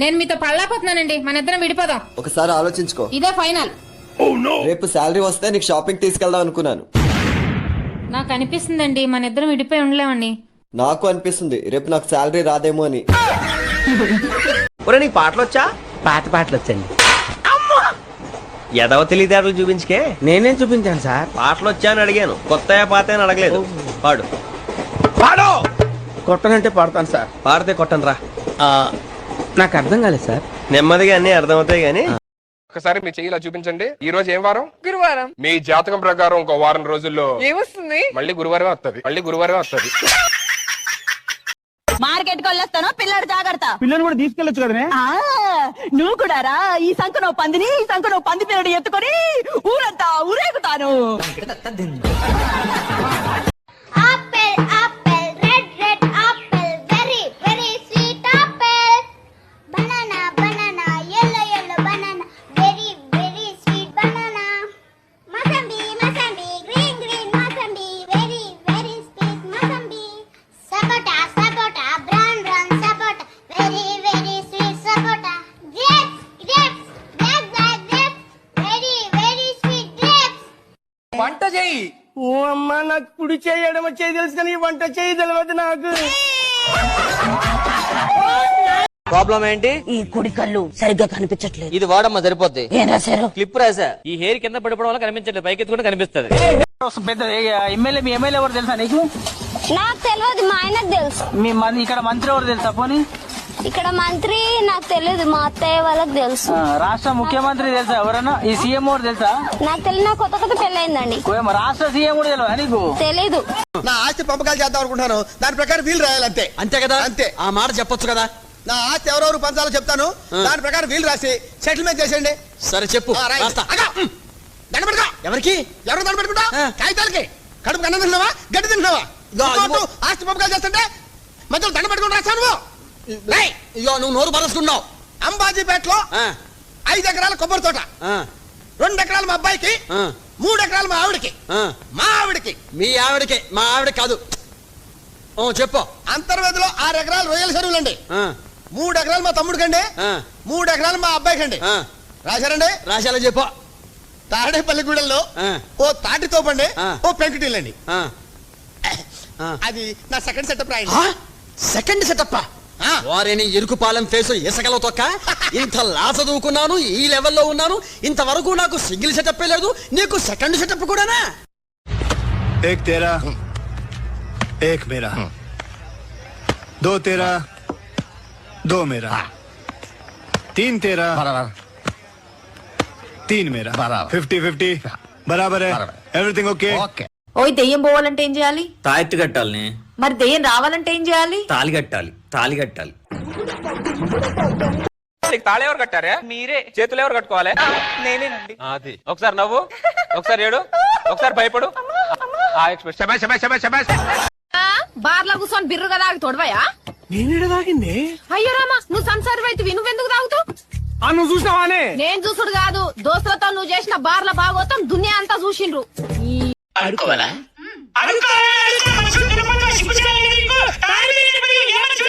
నేను మీతో పడలేకపోతున్నానండి. మన ఇద్దరం విడిపోదాం. ఒకసారి ఆలోచించుకో. ఇదే ఫైనల్. రేపు శాలరీ వస్తే నీకు షాపింగ్ తీసుకెళ్దాం అనుకున్నాను. నాకు అనిపిస్తుందండి మన ఇద్దరం విడిపోయి ఉండలేమండి. నాకు అనిపిస్తుంది రేపు నాకు శాలరీ రాదేమో అని. ఒరే నీకు పాటలు వచ్చా పాత పాటలు వచ్చండి ఎదవ తెలివితేటలు చూపించుకే? నేనేం చూపించాను సార్? పాటలు వచ్చా అని అడిగాను. కొత్త పాత అని అడగలేదు. పాడు. పాడు కొట్టనంటే పడతాను సార్. పాడితే కొట్టను రా ఆ, నాకు అర్థం కాలేదు సార్. నెమ్మదిగా అన్ని అర్థమవుతాయి గానీ ఒకసారి మీ చెయ్యిలా చూపించండి. ఈ రోజు ఏం వారం? గురువారం. మీ జాతకం ప్రకారం ఇంకో వారం రోజుల్లో ఏమొస్తుంది? మళ్ళీ గురువారమే వస్తది మళ్ళీ గురువారమే వస్తది మార్కెట్కి వెళ్ళొస్తాను పిల్లడు జాగ్రత్త. పిల్లలు కూడా తీసుకెళ్ళొచ్చు కదా ఆ, నువ్వు కూడా రా. ఈ సంఖ పందిని ఈ సంఖ పంది పిల్లడు ఎత్తుకొని ఊరంతా ఊరేగుతాను. ఓ అమ్మా నాకు కుడి చేయడం వచ్చేది తెలుసు కానీ వంట చేయి తెలియదు నాకు. ప్రాబ్లం ఏంటి? ఈ కుడి కళ్ళు సరిగ్గా కనిపించట్లేదు. ఇది వాడమ్మా సరిపోద్ది. ఏం రాశారు? క్లిప్ రాసా? ఈ హెయిర్ కింద పడిపోవడం వల్ల కనిపించట్లేదు. పైకి ఎత్తుకుంటే కనిపిస్తుంది. పెద్ద ఎమ్మెల్యే మీ ఎమ్మెల్యే ఎవరు తెలుసా నీకు? నాకు తెలియదు మా ఆయనకు తెలుసు. మీ మన ఇక్కడ మంత్రి ఎవరు తెలుసా పోనీ? ఇక్కడ మంత్రి నాకు తెలియదు మా అత్తయ్య వాళ్ళకి తెలుసు. ఆ, రాష్ట్ర ముఖ్యమంత్రి తెలుసా ఎవరన్నా? ఈ సీఎం ఎవరు తెలుసా? నాకు తెలియని కొత్త కొత్త పెళ్ళయిందండి. రాష్ట్ర సీఎం కూడా తెలియదా నీకు? తెలీదు. నా ఆస్తి పంపకాలు చేద్దాం అనుకుంటున్నాను. దాని ప్రకారం వీలు రాయాలి అంతే అంతే కదా? అంతే. ఆ మాట చెప్పొచ్చు కదా? నా ఆస్తి ఎవరెవరు పంచాలో చెప్తాను. దాని ప్రకారం వీలు రాసి సెటిల్మెంట్ చేసేయండి. సరే చెప్పు. ఆ, రాయి. రాస్తా. అగా. దండ పెట్టుకో ఎవరికి? ఎవరు దండ పెట్టుకుంటా ఆ. కాగితాలకి. కడుపు అన్నం తింటున్నావా? గడ్డి తింటున్నావా? ఇదిగో, ఇంకోటి, ఇదిగో. ఆస్తి పంపకాలు చేస్తుంటే మధ్యలో దండ పెట్టుకుని రాస్తావు నువ్వు? నువ్వు నోరు పరచుకున్నావు. అంబాజీపేటలో ఆ, ఐదు ఎకరాల కొబ్బరి తోట. ఆ, రెండు ఎకరాలు మా అబ్బాయికి మూడు ఎకరాలు మా ఆవిడకి. ఆ. మా ఆవిడకి. మీ ఆవిడకి మా ఆవిడ కాదు. ఓ చెప్పు. అంతర్వేదిలో ఆరు ఎకరాలు రొయ్యల చెరువులండి. ఆ, మూడు ఎకరాలు మా తమ్ముడికండి. ఆ, మూడు ఎకరాలు మా అబ్బాయికండి. ఆ. రాశారండి? రాశాలో చెప్పు. తాడేపల్లిగూడెంలో ఆ. ఓ తాటి తోపండి. ఓ పెంకుటిల్లండి. అది నా సెకండ్ సెటప్ రాయండి? సెకండ్ సెటప్ ఆ. వారిని ఎరుకుపాలెం ఫేసు ఇసకలో తొక్క ఇంత లా చదువుకున్నాను ఈ లెవెల్లో ఉన్నాను ఇంతవరకు నాకు సింగిల్ సెటప్ లేదు నీకు సెకండ్ సెటప్ కూడానా एक तेरा एक मेरा दो तेरा दो मेरा तीन तेरा तीन मेरा फिफ्टी फिफ्टी बराबर है एवरीथिंग ओके ఓయ్ దెయ్యం పోవాలంటే ఏం చేయాలి తాయెత్తు కట్టాలని మరి దెయ్యం రావాలంటే ఏం చేయాలి తాలి కట్టాలి తాలి కట్టాలి. నీకు తాళ ఎవరు కట్టారే? మీరే. చేతులు ఎవరు కట్టుకోవాలి? నేనేనండి. అది ఒకసారి నవ్వు. ఒకసారి ఏడు. ఒకసారి భయపడు. ఆ ఎక్స్ప్రెస్. శబాష్ శబాష్ శబాష్ శబాష్. బార్లో కూర్చొని బిర్రుగా తాగి తోడవయా? నేను తాగింది అయ్యో రామా నువ్వు సంసారం అయితే నువ్వెందుకు తాగుతావు ఆ నువ్వు చూసినావానే నేను చూసుడు కాదు దోస్తులతో నువ్వు చేసిన బార్ల బాగోతాం దునియా అంతా చూసిండ్రు. అడుకోవాలా